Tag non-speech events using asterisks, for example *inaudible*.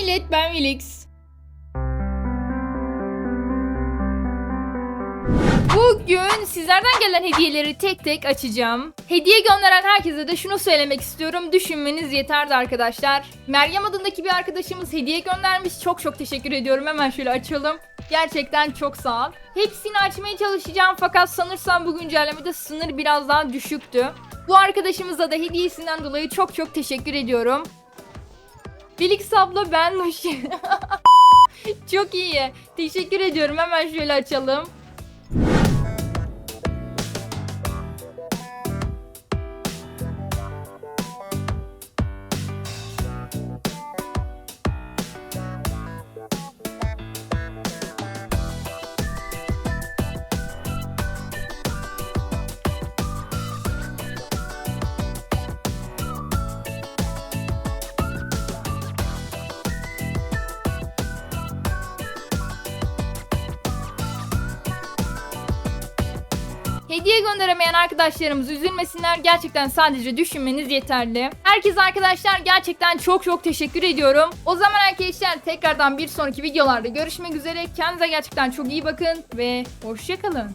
millet ben Felix. Bugün sizlerden gelen hediyeleri tek tek açacağım. Hediye gönderen herkese de şunu söylemek istiyorum. Düşünmeniz yeterdi arkadaşlar. Meryem adındaki bir arkadaşımız hediye göndermiş. Çok çok teşekkür ediyorum. Hemen şöyle açalım. Gerçekten çok sağ ol. Hepsini açmaya çalışacağım fakat sanırsam bu güncellemede sınır biraz daha düşüktü. Bu arkadaşımıza da hediyesinden dolayı çok çok teşekkür ediyorum. Felix abla ben hoş *laughs* Çok iyi. Teşekkür ediyorum. Hemen şöyle açalım. Hediye gönderemeyen arkadaşlarımız üzülmesinler. Gerçekten sadece düşünmeniz yeterli. Herkes arkadaşlar gerçekten çok çok teşekkür ediyorum. O zaman arkadaşlar tekrardan bir sonraki videolarda görüşmek üzere. Kendinize gerçekten çok iyi bakın ve hoşçakalın.